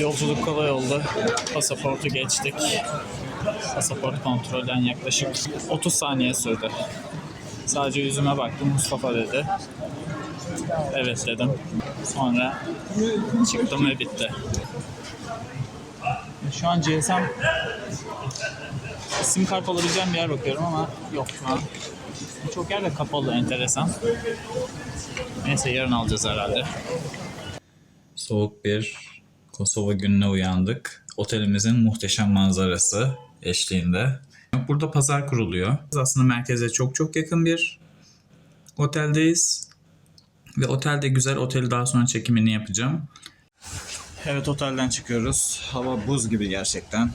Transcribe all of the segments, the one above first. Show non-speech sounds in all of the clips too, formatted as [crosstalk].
Yolculuk kolay oldu. Pasaportu geçtik. Pasaport kontrolden yaklaşık 30 saniye sürdü. Sadece yüzüme baktım Mustafa dedi. Evet dedim. Sonra çıktım ve bitti. Şu an GSM sim kart olabileceğim bir yer bakıyorum ama yok şu an. Çok yer de kapalı enteresan. Neyse yarın alacağız herhalde. Soğuk bir Kosova gününe uyandık. Otelimizin muhteşem manzarası eşliğinde. Burada pazar kuruluyor. Aslında merkeze çok çok yakın bir oteldeyiz. Ve otelde güzel. Oteli daha sonra çekimini yapacağım. Evet otelden çıkıyoruz. Hava buz gibi gerçekten.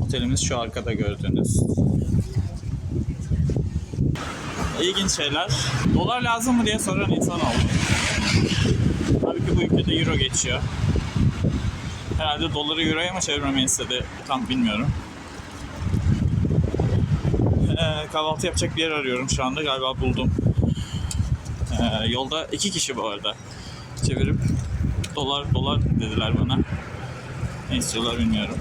Otelimiz şu arkada gördüğünüz. İlginç şeyler. Dolar lazım mı diye soran insan oldu. Halbuki bu ülkede euro geçiyor. Herhalde doları euroya mı çevirmemi istedi tam bilmiyorum. Ee, kahvaltı yapacak bir yer arıyorum şu anda galiba buldum. Ee, yolda iki kişi bu arada çevirip dolar dolar dediler bana. Ne istiyorlar bilmiyorum.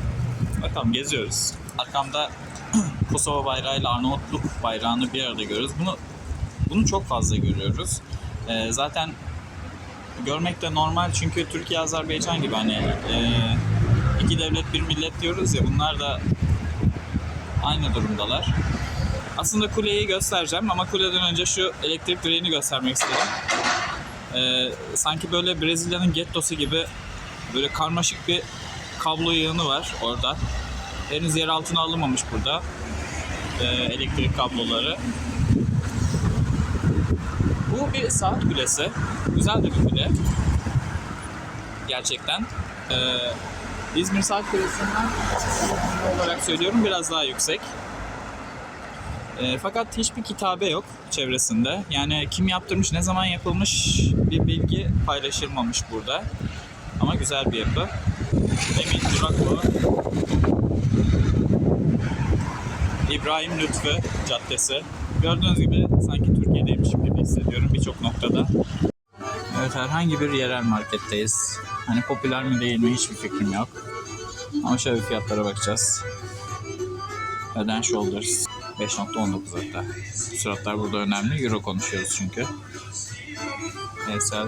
Bakalım geziyoruz. Arkamda [clears throat] Kosova bayrağı ile Arnavutluk bayrağını bir arada görüyoruz. Bunu bunu çok fazla görüyoruz. Ee, zaten görmek de normal çünkü Türkiye Azerbaycan gibi hani e, iki devlet bir millet diyoruz ya bunlar da aynı durumdalar. Aslında kuleyi göstereceğim ama kuleden önce şu elektrik direğini göstermek istedim. Ee, sanki böyle Brezilya'nın gettosu gibi böyle karmaşık bir kablo yığını var orada. Henüz yer altına alınmamış burada ee, elektrik kabloları. Bu bir saat kulesi. Güzel de bir kule. Gerçekten. Ee, İzmir Saat Kulesi'nden olarak söylüyorum biraz daha yüksek. Ee, fakat hiçbir kitabe yok çevresinde. Yani kim yaptırmış, ne zaman yapılmış bir bilgi paylaşılmamış burada. Ama güzel bir yapı. Emin Durak bu. İbrahim Lütfü Caddesi. Gördüğünüz gibi sanki Türkiye'deymişim gibi hissediyorum birçok noktada. Evet herhangi bir yerel marketteyiz. Hani popüler mi değil mi hiçbir fikrim yok. Ama şöyle fiyatlara bakacağız. Head and Shoulders 5.19 hatta. Suratlar burada önemli. Euro konuşuyoruz çünkü. Eysel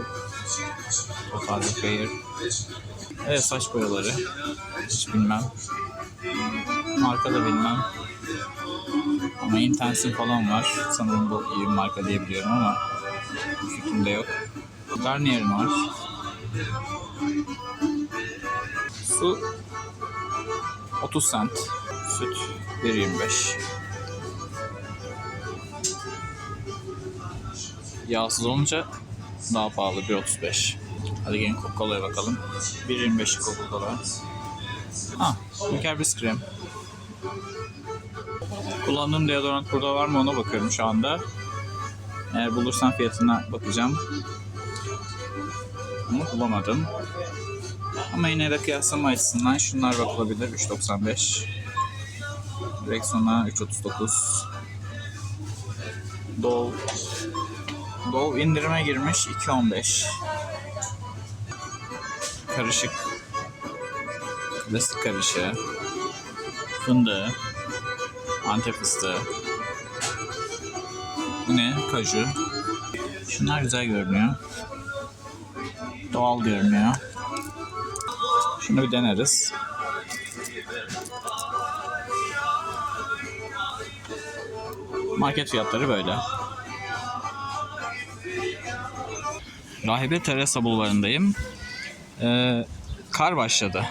Total Repair Evet saç boyaları. Hiç bilmem. Marka da bilmem. Ama Intensive falan var. Sanırım bu iyi bir marka diyebiliyorum ama fikrimde yok. Garnier'in var. Su 30 cent. Süt 1.25. Yağsız olunca daha pahalı 1.35. Hadi gelin Coca-Cola'ya bakalım. 1.25 Coca-Cola. Ha, Ülker bir krem. Kullandığım deodorant burada var mı ona bakıyorum şu anda. Eğer bulursam fiyatına bakacağım. Ama bulamadım. Ama yine de kıyaslama açısından şunlar bakılabilir. 3.95. Rexona 3.39. Dove. Dove indirime girmiş 2.15. Karışık. Klasik karışığı. Fındığı. Antep fıstığı. Bu ne? Kaju. Şunlar güzel görünüyor. Doğal görünüyor. Şunu bir deneriz. Market fiyatları böyle. Rahibe Teresa bulvarındayım. Ee, kar başladı.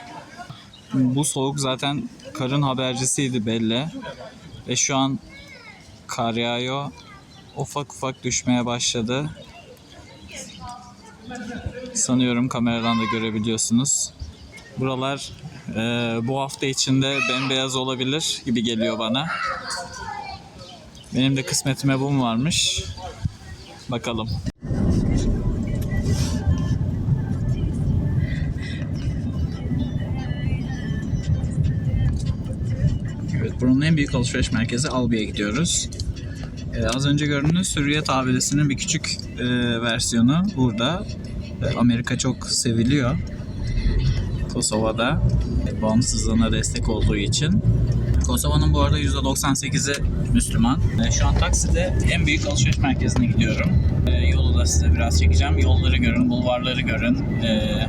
Bu soğuk zaten karın habercisiydi belli. Ve şu an kar yağıyor. Ufak ufak düşmeye başladı. Sanıyorum kameradan da görebiliyorsunuz. Buralar e, bu hafta içinde bembeyaz olabilir gibi geliyor bana. Benim de kısmetime bu mu varmış? Bakalım. Buranın en büyük alışveriş merkezi Albi'ye gidiyoruz. Ee, az önce gördüğünüz Hürriyet Abidesi'nin bir küçük e, versiyonu burada. E, Amerika çok seviliyor. Kosova'da bağımsızlığına destek olduğu için. Kosova'nın bu arada %98'i Müslüman. E, Şu an Taksim'de en büyük alışveriş merkezine gidiyorum. E, Yolu da size biraz çekeceğim. Yolları görün, bulvarları görün. E,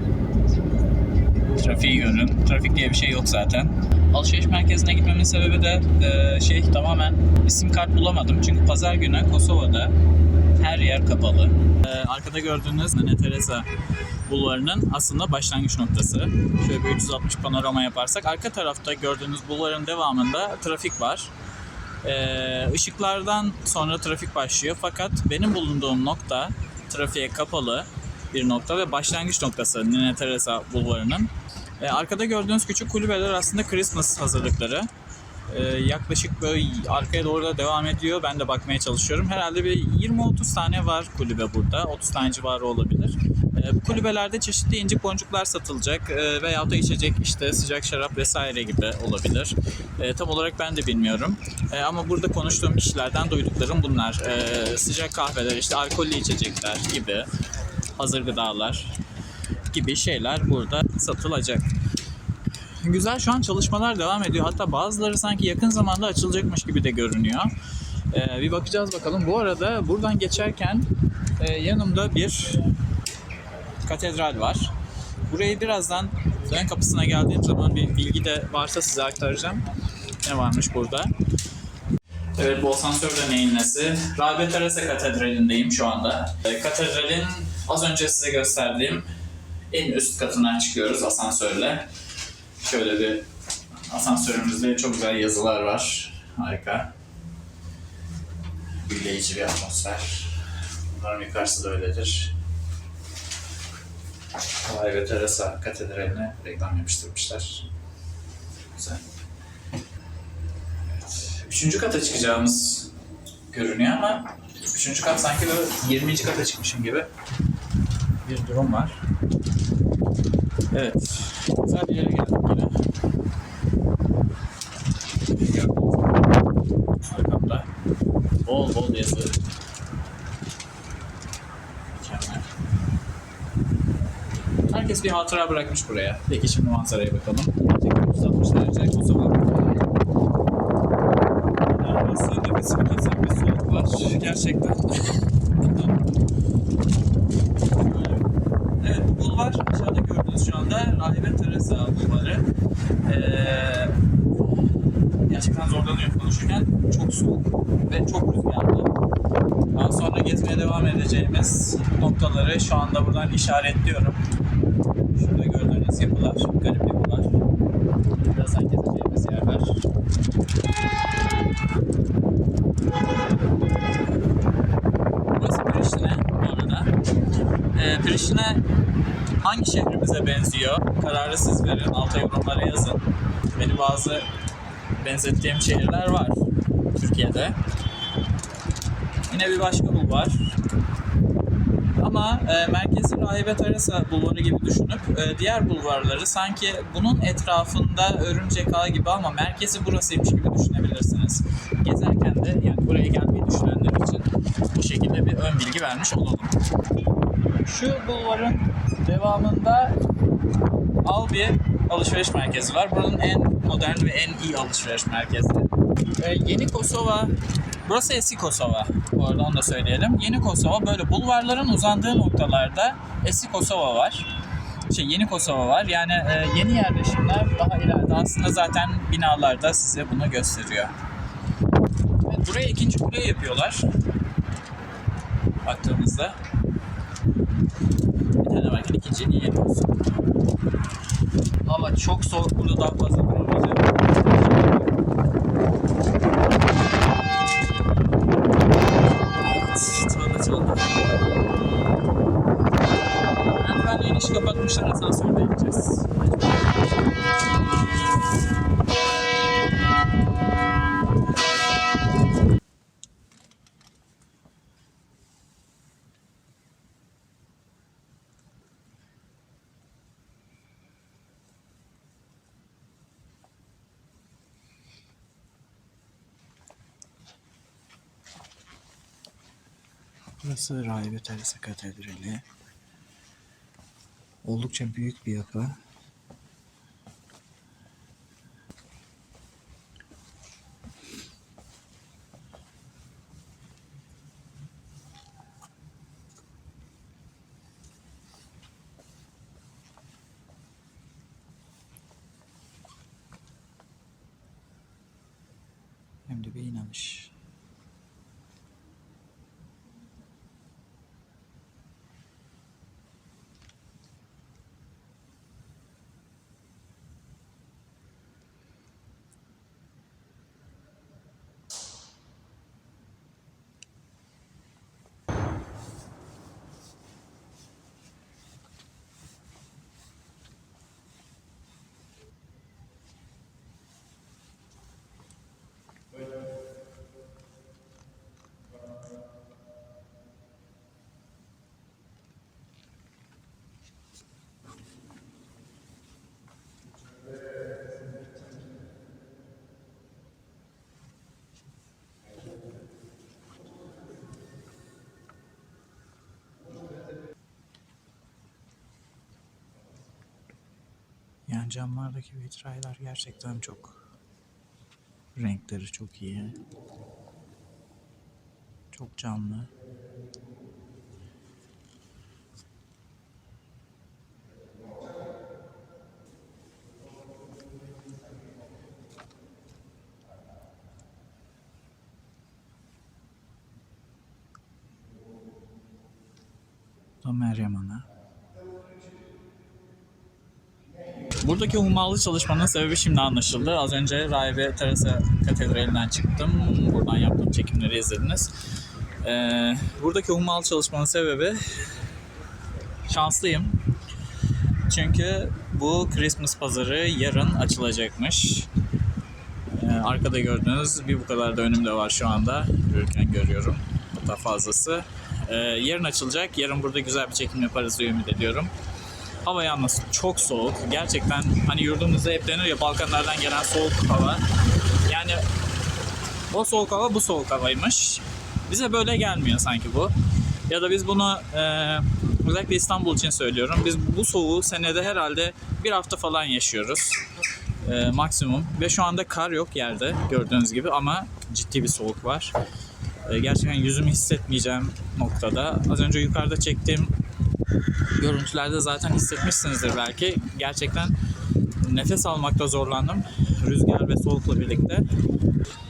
trafiği görün. Trafik diye bir şey yok zaten. Alışveriş merkezine gitmemin sebebi de e, şey tamamen isim kart bulamadım. Çünkü pazar günü Kosova'da her yer kapalı. E, arkada gördüğünüz Nene Teresa bulvarının aslında başlangıç noktası. Şöyle bir 360 panorama yaparsak arka tarafta gördüğünüz bulvarın devamında trafik var. Ee, ışıklardan sonra trafik başlıyor fakat benim bulunduğum nokta trafiğe kapalı bir nokta ve başlangıç noktası Nene Teresa bulvarının. Ee, arkada gördüğünüz küçük kulübeler aslında Christmas hazırlıkları. Ee, yaklaşık böyle arkaya doğru da devam ediyor. Ben de bakmaya çalışıyorum. Herhalde bir 20-30 tane var kulübe burada. 30 tane civarı olabilir. Bu kulübelerde çeşitli incik boncuklar satılacak e, veyahut da içecek işte sıcak şarap vesaire gibi olabilir. E, tam olarak ben de bilmiyorum. E, ama burada konuştuğum kişilerden duyduklarım bunlar. E, sıcak kahveler, işte alkollü içecekler gibi, hazır gıdalar gibi şeyler burada satılacak. Güzel şu an çalışmalar devam ediyor. Hatta bazıları sanki yakın zamanda açılacakmış gibi de görünüyor. Ee, bir bakacağız bakalım. Bu arada buradan geçerken e, yanımda bir katedral var. Burayı birazdan ön kapısına geldiğim zaman bir bilgi de varsa size aktaracağım. Ne varmış burada? Evet bu asansör deneyin nesi? Rabe Teresa Katedrali'ndeyim şu anda. E, Katedralin az önce size gösterdiğim en üst katına çıkıyoruz asansörle. Şöyle bir asansörümüzde çok güzel yazılar var. Harika. Büyüleyici bir atmosfer. Bunların yukarısı da öyledir. Vay ve Teresa Katedrali'ne reklam yapıştırmışlar. Güzel. Evet. Üçüncü kata çıkacağımız görünüyor ama üçüncü kat sanki böyle 20. kata çıkmışım gibi bir durum var. Evet. Güzel bir yere geldik yine. Arkamda bol bol yazı. Mükemmel. Herkes bir hatıra bırakmış buraya. Peki şimdi manzaraya bakalım. Tekrar 360 derece Kosova. Burası nefesimi kesen bir soğuk var. Gerçekten. evet bu bulvar aşağıda gördüğünüz şu anda Rahibe Teresa bulvarı. Ee, zorlanıyorum konuşurken. Çok soğuk ve çok rüzgarlı. Daha sonra gezmeye devam edeceğimiz noktaları şu anda buradan işaretliyorum. Şurada gördüğünüz yapılar, garip yapılar. Birazdan gezeceğimiz yerler. Burası Priştine bu arada. Ee, Priştine hangi şehrimize benziyor? Kararı siz verin. Alta yorumlara yazın. Beni bazı benzettiğim şehirler var Türkiye'de. Yine bir başka bulvar. Ama e, merkezi Rahibe Teresa bulvarı gibi düşünüp e, diğer bulvarları sanki bunun etrafında örümcek ağı gibi ama merkezi burasıymış gibi düşünebilirsiniz. Gezerken de yani buraya gelmeyi düşünenler için bu şekilde bir ön bilgi vermiş olalım. Şu bulvarın devamında Albi alışveriş merkezi var. Buranın en modern ve en iyi alışveriş merkezi. Ee, Yeni Kosova, burası eski Kosova. Bu arada onu da söyleyelim. Yeni Kosova böyle bulvarların uzandığı noktalarda eski Kosova var. Şey yeni Kosova var. Yani e, yeni yerleşimler daha ileride aslında zaten binalarda size bunu gösteriyor. Evet, buraya ikinci kule yapıyorlar. Baktığımızda. Tane varken niye yapıyorsun? Hava çok soğuk burada daha fazla duramayacağım. Evet, tuvalet oldu. Merdivenle inişi kapatmışlar, asansörde gideceğiz. Burası Rahibe Teresa Katedrali. Oldukça büyük bir yapı. Yani camlardaki vitraylar gerçekten çok renkleri çok iyi. Çok canlı. Meryem Ana. Buradaki hummalı çalışmanın sebebi şimdi anlaşıldı. Az önce Rahibe Teresa Katedrali'nden çıktım. Buradan yaptığım çekimleri izlediniz. Ee, buradaki hummalı çalışmanın sebebi şanslıyım. Çünkü bu Christmas pazarı yarın açılacakmış. Ee, arkada gördüğünüz bir bu kadar da önümde var şu anda. Yürürken görüyorum. Hatta fazlası. Ee, yarın açılacak. Yarın burada güzel bir çekim yaparız diye ümit ediyorum. Hava yalnız çok soğuk. Gerçekten hani yurdumuzda hep denir ya Balkanlardan gelen soğuk hava. Yani o soğuk hava bu soğuk havaymış. Bize böyle gelmiyor sanki bu. Ya da biz bunu e, özellikle İstanbul için söylüyorum. Biz bu soğuğu senede herhalde bir hafta falan yaşıyoruz. E, maksimum. Ve şu anda kar yok yerde gördüğünüz gibi ama ciddi bir soğuk var. E, gerçekten yüzümü hissetmeyeceğim noktada. Az önce yukarıda çektiğim görüntülerde zaten hissetmişsinizdir belki. Gerçekten nefes almakta zorlandım. Rüzgar ve soğukla birlikte.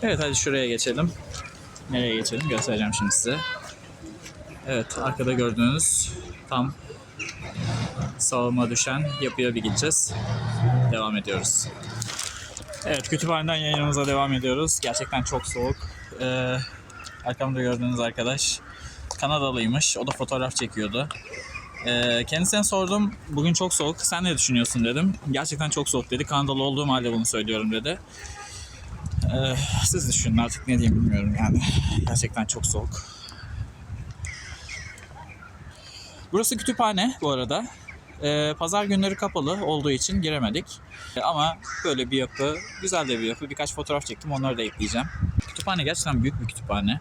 Evet hadi şuraya geçelim. Nereye geçelim göstereceğim şimdi size. Evet arkada gördüğünüz tam sağıma düşen yapıya bir gideceğiz. Devam ediyoruz. Evet kütüphaneden yayınımıza devam ediyoruz. Gerçekten çok soğuk. Ee, arkamda gördüğünüz arkadaş Kanadalıymış. O da fotoğraf çekiyordu. Ee, kendisine sordum. Bugün çok soğuk. Sen ne düşünüyorsun dedim. Gerçekten çok soğuk dedi. Kanadalı olduğum halde bunu söylüyorum dedi. Ee, siz düşünün artık ne diyeyim bilmiyorum yani. Gerçekten çok soğuk. Burası kütüphane bu arada. Ee, pazar günleri kapalı olduğu için giremedik. Ee, ama böyle bir yapı, güzel de bir yapı. Birkaç fotoğraf çektim onları da ekleyeceğim. Kütüphane gerçekten büyük bir kütüphane.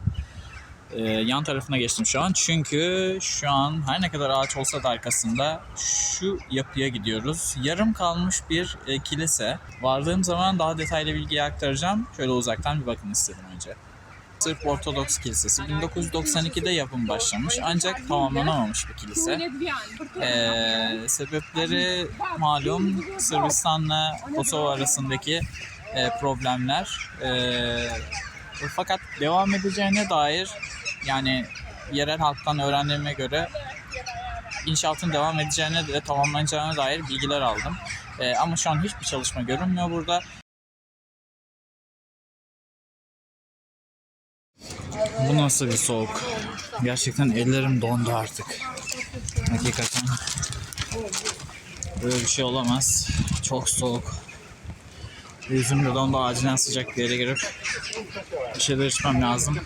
Ee, yan tarafına geçtim şu an. Çünkü şu an her ne kadar ağaç olsa da arkasında şu yapıya gidiyoruz. Yarım kalmış bir e, kilise. Vardığım zaman daha detaylı bilgiyi aktaracağım. Şöyle uzaktan bir bakın istedim önce. Sırp Ortodoks Kilisesi 1992'de yapım başlamış ancak tamamlanamamış bir kilise. Ee, sebepleri malum Sırbistan'la Kosova arasındaki e, problemler. Ee, fakat devam edeceğine dair yani yerel halktan öğrendiğime göre inşaatın devam edeceğine ve tamamlanacağına dair bilgiler aldım. Ee, ama şu an hiçbir çalışma görünmüyor burada. Bu nasıl bir soğuk? Gerçekten ellerim dondu artık. Hakikaten. Böyle bir şey olamaz. Çok soğuk. Yüzüm de dondu. Acilen sıcak bir yere girip bir şeyler içmem lazım.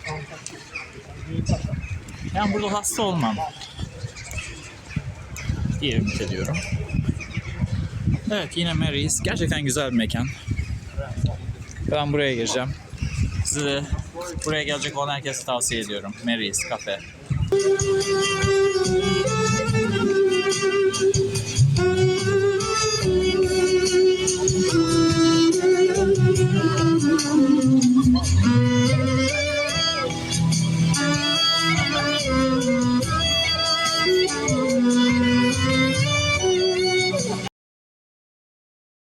Yani burada hasta olmam. diye ümit ediyorum. Evet yine Mary's. Gerçekten güzel bir mekan. Ben buraya gireceğim. Size buraya gelecek olan herkese tavsiye ediyorum. Mary's Cafe.